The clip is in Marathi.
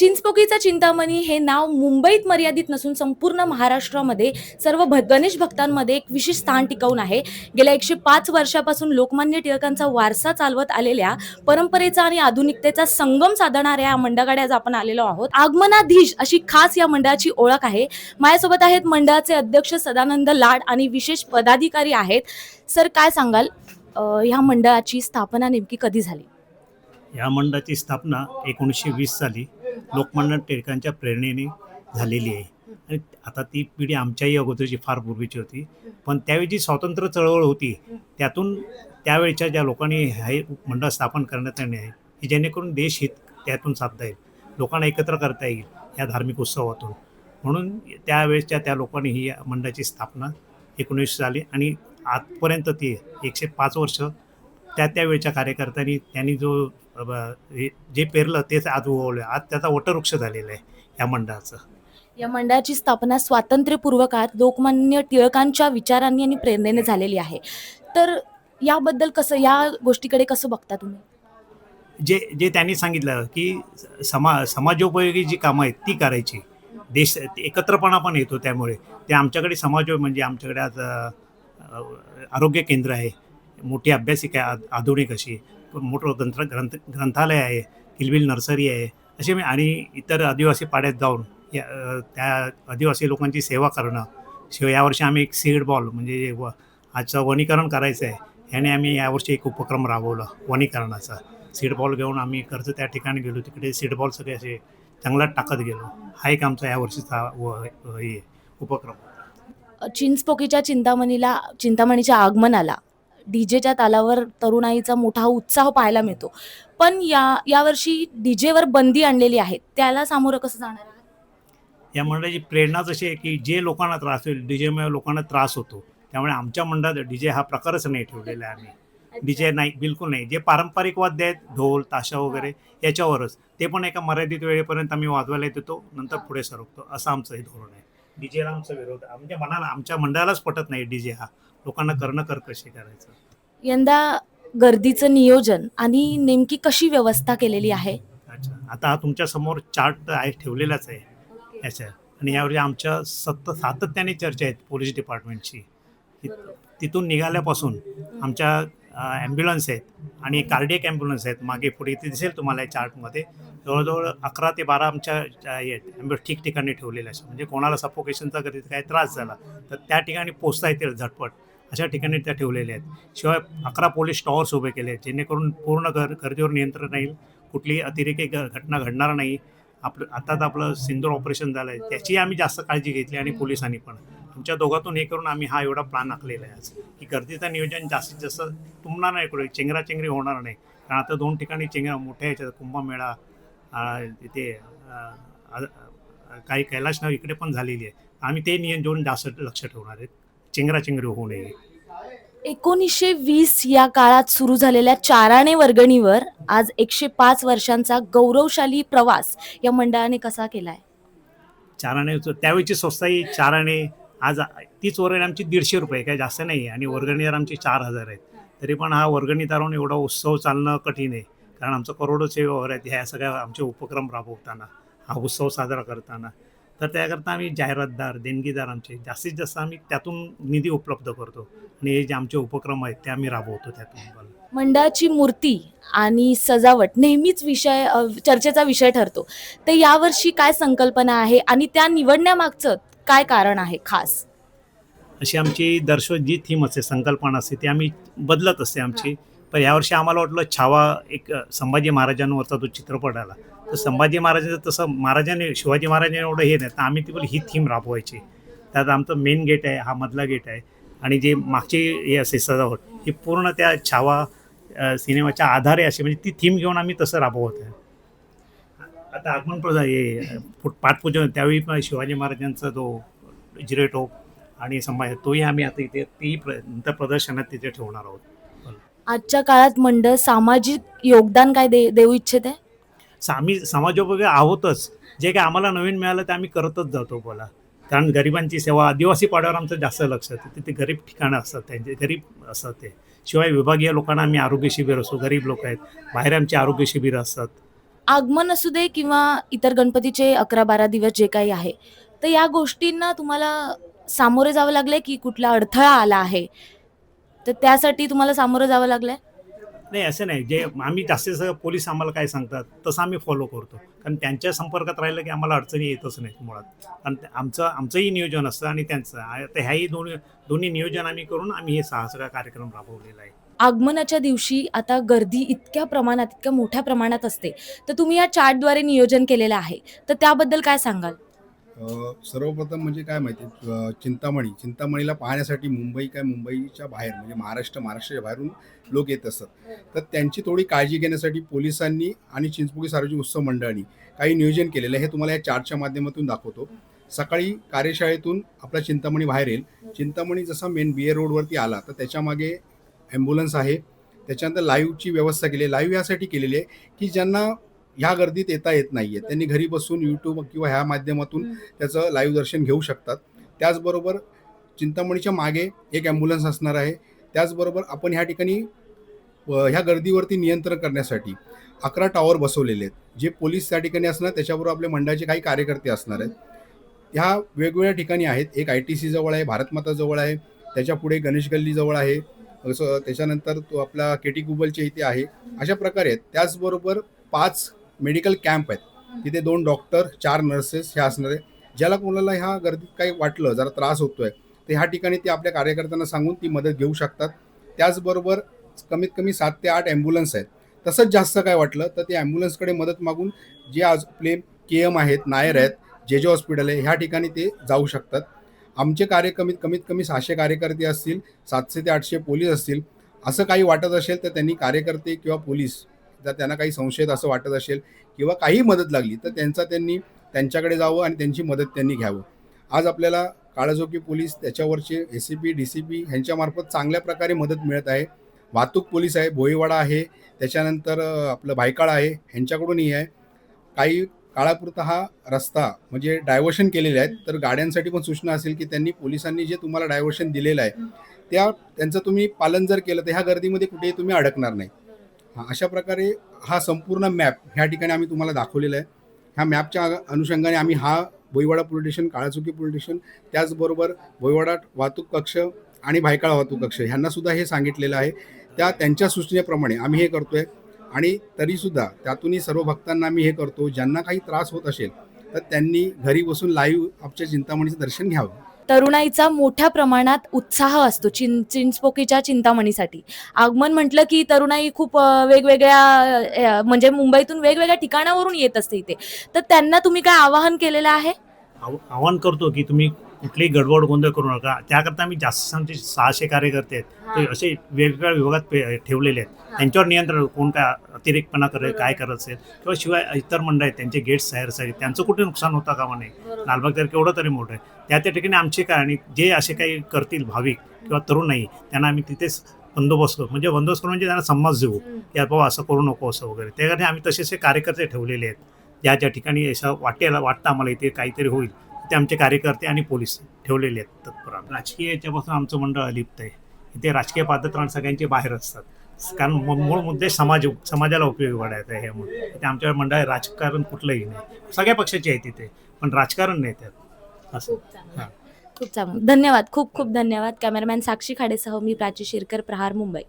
चिंचपोकीचा चिंतामणी हे नाव मुंबईत मर्यादित नसून संपूर्ण महाराष्ट्रामध्ये सर्व भ गणेश भक्तांमध्ये एक विशेष स्थान टिकवून आहे. गेल्या एकशे पाच वर्षापासून लोकमान्य टिळकांचा वारसा चालवत आलेल्या परंपरेचा आणि आधुनिकतेचा संगम साधणाऱ्या या मंडळाकडे आज आपण आलेलो आहोत. आगमनाधीश अशी खास या मंडळाची ओळख आहे. माझ्यासोबत आहेत मंडळाचे अध्यक्ष सदानंद लाड आणि विशेष पदाधिकारी आहेत. सर काय सांगाल? ह्या मंडळाची स्थापना नेमकी कधी झाली? या मंडळाची स्थापना एकोणीसशे वीस साली. लोकमान्य टिळकांच्या प्रेरणेने झालेली आहे. आणि आता ती पिढी आमच्याही अगोदरची फार पूर्वीची होती. पण त्यावेळी जी स्वातंत्र्य चळवळ होती त्यातून त्यावेळच्या ज्या लोकांनी हे मंडळ स्थापन करण्यात येणे आहे की जेणेकरून देश हित त्यातून साधता येईल. लोकांना एकत्र करता येईल या धार्मिक उत्सवातून. म्हणून त्यावेळेसच्या त्या लोकांनी ही या मंडळाची स्थापना एकोणीसशे झाली आणि आजपर्यंत ती एकशे पाच वर्ष त्या त्यावेळच्या कार्यकर्त्यांनी त्यांनी जो जे पेरलं तेच आज उगवलं आज त्याचा वटवृक्ष झालेला आहे या मंडळाचं. या मंडळाची स्थापना स्वातंत्र्यपूर्व काळात लोकमान्य टिळकांच्या विचारांनी आणि प्रेरणेने झालेली आहे. तर याबद्दल कसं या गोष्टीकडे कसं बघता तुम्ही? जे जे त्यांनी सांगितलं की समा समाजोपयोगी जी कामं आहेत ती करायची. देश एकत्रपणा पण येतो त्यामुळे. ते आमच्याकडे समाज म्हणजे आमच्याकडे आज आरोग्य केंद्र आहे. मोठी अभ्यासिका आहे आ- आधुनिक अशी. मोठं ग्रंथ ग्रंथ ग्रंथालय आहे किलबिल नर्सरी आहे. असे मी आणि इतर आदिवासी पाड्यात जाऊन या त्या आदिवासी लोकांची सेवा करणं. शिवाय यावर्षी आम्ही एक सीड बॉल म्हणजे व आजचं वनीकरण करायचं आहे. याने आम्ही यावर्षी एक उपक्रम राबवला वनीकरणाचा. सीड बॉल घेऊन आम्ही कर्ज त्या ठिकाणी गेलो तिकडे सीड बॉल सगळे असे जंगलात टाकत गेलो. हा एक आमचा यावर्षीचा व- हे उपक्रम. चिंचपोकीच्या चिंतामणीला चिंतामणीच्या आगमनाला डीजेच्या तालावर तरुणाईचा मोठा उत्साह पाहायला मिळतो. पण या यावर्षी डीजेवर बंदी आणलेली आहे. त्याला सामोरं कसं जाणार आहे? या मंडळाची प्रेरणाच अशी आहे की जे लोकांना त्रास होईल डीजेमुळे लोकांना त्रास होतो त्यामुळे आमच्या मंडळात डीजे हा प्रकारच नाही ठेवलेला आहे आम्ही. डीजे नाही बिलकुल नाही. जे पारंपरिक वाद्य आहेत ढोल ताशा वगैरे याच्यावरच. ते पण एका मर्यादित वेळेपर्यंत आम्ही वाजवायला देतो नंतर पुढे सरकतो असं आमचं हे धोरण आहे. डीजेला आमचा विरोध आहे. आमच्या मनाला आमच्या मंडळालाच पटत नाही डीजे हा. लोकांना करणं कर कसे करायचं. यंदा गर्दीचं नियोजन आणि नेमकी कशी व्यवस्था केलेली आहे? अच्छा. आता हा तुमच्यासमोर चार्ट आहे ठेवलेलाच आहे. याच्या. आणि यावेळी आमच्या सतत सातत्याने चर्चा आहेत पोलीस डिपार्टमेंटची ति- तिथून निघाल्यापासून आमच्या ॲम्ब्युलन्स आहेत आणि कार्डियक ॲम्ब्युलन्स आहेत. मागे पुढे इथे दिसेल तुम्हाला या चार्टमध्ये जवळजवळ अकरा ते बारा आमच्या आहेत. ॲम्ब्युलन्स ठिकठिकाणी ठेवलेल्या असतात. म्हणजे कोणाला सफोकेशनचा कधी काही त्रास झाला तर त्या ठिकाणी पोचता येतील झटपट. अशा ठिकाणी त्या ठेवलेल्या आहेत. शिवाय अकरा पोलीस टॉवर्स उभे केले आहेत जेणेकरून पूर्ण घर गर्दीवर नियंत्रण राहील. कुठलीही अतिरेकी घ- घटना घडणार नाही. आपलं आताच आपलं सिंदूर ऑपरेशन झालं आहे त्याची आम्ही जास्त काळजी घेतली आणि पोलिसांनी पण. आमच्या दोघातून हे करून आम्ही हा एवढा प्लॅन आखलेला आहे आज. की गर्दीचं नियोजन जास्तीत जास्त तुंबणार नाही कुठे चेंगराचेंगरी होणार नाही. कारण आता दोन ठिकाणी चेंगरा मोठ्या ह्याच्यात कुंभमेळा तिथे काही कैलासनाव इकडे पण झालेली आहे. आम्ही ते नियोजन जास्त लक्ष ठेवणार आहेत चेंगराचेंगरी होऊ नये. एकोणीसशे वीस या काळात सुरू झालेल्या चाराणे वर्गणीवर आज एकशे पाच वर्षांचा गौरवशाली प्रवास या मंडळाने कसा केलाय? चाराणे त्यावेळीची स्वस्ताई चाराणे आज तीच वर्गणी आमची दीडशे रुपये काय जास्त नाही आहे आणि वर्गणीदार आमचे चार हजार आहेत तरी पण हा वर्गणीदारावरून एवढा उत्सव चालणं कठीण आहे. कारण आमचं करोडोचे व्यवहार आहेत ह्या सगळ्या आमचे उपक्रम राबवताना हा उत्सव साजरा करताना. तर त्याकरता आम्ही जाहिरातदार देणगीदार आमचे जास्तीत जास्त आम्ही त्यातून निधी उपलब्ध करतो. आणि हे जे आमचे उपक्रम आहेत ते आम्ही राबवतो त्यातून मंडळाची मूर्ती आणि सजावट नेहमीच विषय चर्चेचा विषय ठरतो. तर यावर्षी काय संकल्पना आहे? आणि त्या निवडण्यामागचं काय कारण आहे खास? अशी आमची दर्शन जी थीम असते संकल्पना असते ती आम्ही बदलत असते आमची. पण यावर्षी आम्हाला वाटलं छावा एक संभाजी महाराजांवरचा तो चित्रपट आला. तर संभाजी महाराजांचं तसं महाराजांनी शिवाजी महाराजांनी एवढं हे नाही तर आम्ही ती बोल ही थीम राबवायची. त्यात आमचं मेन गेट आहे हा मधला गेट आहे. आणि जे मागची हे असे सजावट ही पूर्ण त्या छावा सिनेमाच्या आधारे असे म्हणजे ती थीम घेऊन आम्ही तसं राबवत आहे. आता आगमन हे पाठपूजन त्यावेळी पण शिवाजी महाराजांचा तो जिरेटोप आणि संभाजी तोही आम्ही आता इथे प्र नंतर प्रदर्शनात तिथे ठेवणार आहोत. आजच्या काळात मंडळ सामाजिक योगदान काय दे देऊ इच्छित आम्ही समाजोपयोगी आहोतच. जे काय आम्हाला नवीन मिळालं ते आम्ही करतच जातो बोला. कारण गरिबांची सेवा आदिवासी पाड्यावर आमचं जास्त लक्ष असतं. तिथे गरीब ठिकाणं असतात त्यांचे गरीब असतात ते. शिवाय विभागीय लोकांना आम्ही आरोग्य शिबिर असतो गरीब लोक आहेत. बाहेर आमची आरोग्य शिबिरं असतात. आगमन असू दे किंवा इतर गणपतीचे अकरा बारा दिवस जे काही आहे तर या गोष्टींना तुम्हाला सामोरे जावं लागलंय की कुठला अडथळा आला आहे? तर त्यासाठी तुम्हाला सामोरं जावं लागलंय? नाही असं नाही. जे आम्ही जास्तीत जास्त पोलीस आम्हाला काय सांगतात तसं आम्ही फॉलो करतो. कारण त्यांच्या संपर्कात राहिलं की आम्हाला अडचणी येतच नाही मुळात. कारण ते- आमचं आमचंही नियोजन असतं आणि त्यांचं. तर ह्याही दोन्ही दोन्ही नियोजन आम्ही करून आम्ही हे सहा सगळा कार्यक्रम राबवलेला आहे. आगमनाच्या दिवशी आता गर्दी इतक्या प्रमाणात इतक्या मोठ्या प्रमाणात असते. तर तुम्ही या चार्टद्वारे नियोजन केलेलं आहे. तर त्याबद्दल काय सांगाल? सर्वप्रथम म्हणजे काय माहिती चिंतामणी. चिंतामणीला पाहण्यासाठी मुंबई काय मुंबईच्या बाहेर म्हणजे महाराष्ट्र महाराष्ट्राच्या बाहेरून लोक येत असतात. तर त्यांची थोडी काळजी घेण्यासाठी पोलिसांनी आणि चिंचपोकी सार्वजनिक उत्सव मंडळाने काही नियोजन केलेलं हे तुम्हाला या चार्टच्या माध्यमातून दाखवतो. सकाळी कार्यशाळेतून आपला चिंतामणी बाहेर येईल. चिंतामणी जसा मेन बी ए रोडवरती आला तर त्याच्यामागे ॲम्ब्युलन्स आहे. त्याच्यानंतर लाईव्हची व्यवस्था केली आहे. लाईव्ह यासाठी केलेली आहे की ज्यांना ह्या गर्दीत येता येत नाही आहे त्यांनी घरी बसून यूट्यूब किंवा ह्या माध्यमातून त्याचं लाईव्ह दर्शन घेऊ शकतात. त्याचबरोबर चिंतामणीच्या मागे एक ॲम्ब्युलन्स असणार आहे. त्याचबरोबर आपण ह्या ठिकाणी ह्या गर्दीवरती नियंत्रण करण्यासाठी अकरा टॉवर बसवलेले आहेत. जे पोलीस त्या ठिकाणी असणार त्याच्याबरोबर आपल्या मंडळाचे काही कार्यकर्ते असणार आहेत. ह्या वेगवेगळ्या ठिकाणी आहेत. एक आय टी सी जवळ आहे भारतमाता जवळ आहे. त्याच्या पुढे गणेश गल्ली जवळ आहे. असं त्याच्यानंतर तो आपला केटी गुबलच्या इथे आहे. अशा प्रकारे आहेत त्याचबरोबर पाच मेडिकल कॅम्प आहेत. तिथे दोन डॉक्टर चार नर्सेस हे असणार आहे. ज्याला कोणाला ह्या गर्दीत काही वाटलं जरा त्रास होतोय तर ह्या ठिकाणी ते आपल्या कार्यकर्त्यांना सांगून ती मदत घेऊ शकतात. त्याचबरोबर कमीत कमी सात ते आठ ॲम्ब्युलन्स आहेत. तसंच जास्त काय वाटलं तर ते ॲम्ब्युलन्सकडे मदत मागून जे आज आपले के एम आहेत नायर आहेत जे जे हॉस्पिटल आहे ह्या ठिकाणी ते जाऊ शकतात. आमचे कार्य कमीत कमीत कमी सहाशे कार्यकर्ते असतील सातशे ते आठशे पोलीस असतील असं काही वाटत असेल तर त्यांनी कार्यकर्ते किंवा पोलीस जर त्यांना काही संशयित असं वाटत असेल किंवा काही मदत लागली तर त्यांचा त्यांनी त्यांच्याकडे जावं आणि त्यांची मदत त्यांनी घ्यावं. आज आपल्याला काळाजोगी पोलीस त्याच्यावरचे A C P D C P ह्यांच्यामार्फत चांगल्या प्रकारे मदत मिळत आहे. वाहतूक पोलीस आहे भोईवाडा आहे त्याच्यानंतर आपलं भायकाळ आहे ह्यांच्याकडूनही आहे. काही काळापुरता हा रस्ता म्हणजे डायव्हर्शन केलेले आहेत. तर गाड्यांसाठी पण सूचना असेल की त्यांनी पोलिसांनी जे तुम्हाला डायव्हर्शन दिलेलं आहे त्या त्यांचं तुम्ही पालन जर केलं तर ह्या गर्दीमध्ये कुठेही तुम्ही अडकणार नाही. हां अशा प्रकारे हा संपूर्ण मॅप ह्या ठिकाणी आम्ही तुम्हाला दाखवलेला आहे. ह्या मॅपच्या अनुषंगाने आम्ही हा Bhoiwada police station Kalachowki police station त्याचबरोबर भोईवाडा वाहतूक कक्ष आणि भायकाळा वाहतूक कक्ष ह्यांना सुद्धा हे सांगितलेलं आहे. त्या त्यांच्या सूचनेप्रमाणे आम्ही हे करतोय. आणि तरीसुद्धा त्यातूनही सर्व भक्तांना आम्ही हे करतो ज्यांना काही त्रास होत असेल तर त्यांनी घरी बसून लाईव्ह आमच्या चिंतामणीचं दर्शन घ्यावं. तरुणाईचा मोठ्या प्रमाणात उत्साह असतो चिं चिंचपोकीच्या चिंतामणीसाठी. आगमन म्हटलं की तरुणाई खूप वेगवेगळ्या म्हणजे मुंबईतून वेगवेगळ्या ठिकाणावरून येत असते इथे. तर त्यांना तुम्ही काय आवाहन केलेलं आहे? आव- आवाहन करतो की तुम्ही कुठलीही गडबड गोंधळ करू नका. त्याकरता आम्ही जास्त आमचे सहाशे कार्यकर्ते आहेत. ते असे वेगवेगळ्या विभागात पे- ठेवलेले आहेत. त्यांच्यावर नियंत्रण कोण काय अतिरेकपणा करेल काय करत असेल किंवा शिवाय इतर मंडळ आहेत त्यांचे गेट्स तयार आहेत त्यांचं कुठे नुकसान होता कामा नाही लालबाग तर केवढं तरी मोठं आहे. त्या त्या ठिकाणी आमचे काय आणि जे असे काही करतील भाविक किंवा तरुण नाही त्यांना आम्ही तिथेच बंदोबस्त करू. म्हणजे बंदोबस्त करून म्हणजे त्यांना समज देऊ. की बाबा असं करू नको असं वगैरे. त्यासाठी आम्ही तसेच हे कार्यकर्ते ठेवलेले आहेत. ज्या ज्या ठिकाणी असं वाटेल वाटतं आम्हाला इथे काहीतरी होईल. ते आमचे कार्यकर्ते आणि पोलीस ठेवलेले आहेत तत्पर राजकीय याच्यापासून आमचं मंडळ अलिप्त आहे. इथे राजकीय पात्रता सगळ्यांचे बाहेर असतात. कारण मूळ मुद्दे समाज समाजाला उपयोगी पडायचं आहे ह्यामुळे इथे आमच्या मंडळ राजकारण कुठलंही नाही. सगळ्या पक्षाचे आहे तिथे पण राजकारण नाही त्यात. असं. हां. खूप चांगलं. धन्यवाद. खूप खूप धन्यवाद. कॅमेरामॅन साक्षी खाडेसह मी प्राची शिरकर प्रहार मुंबई.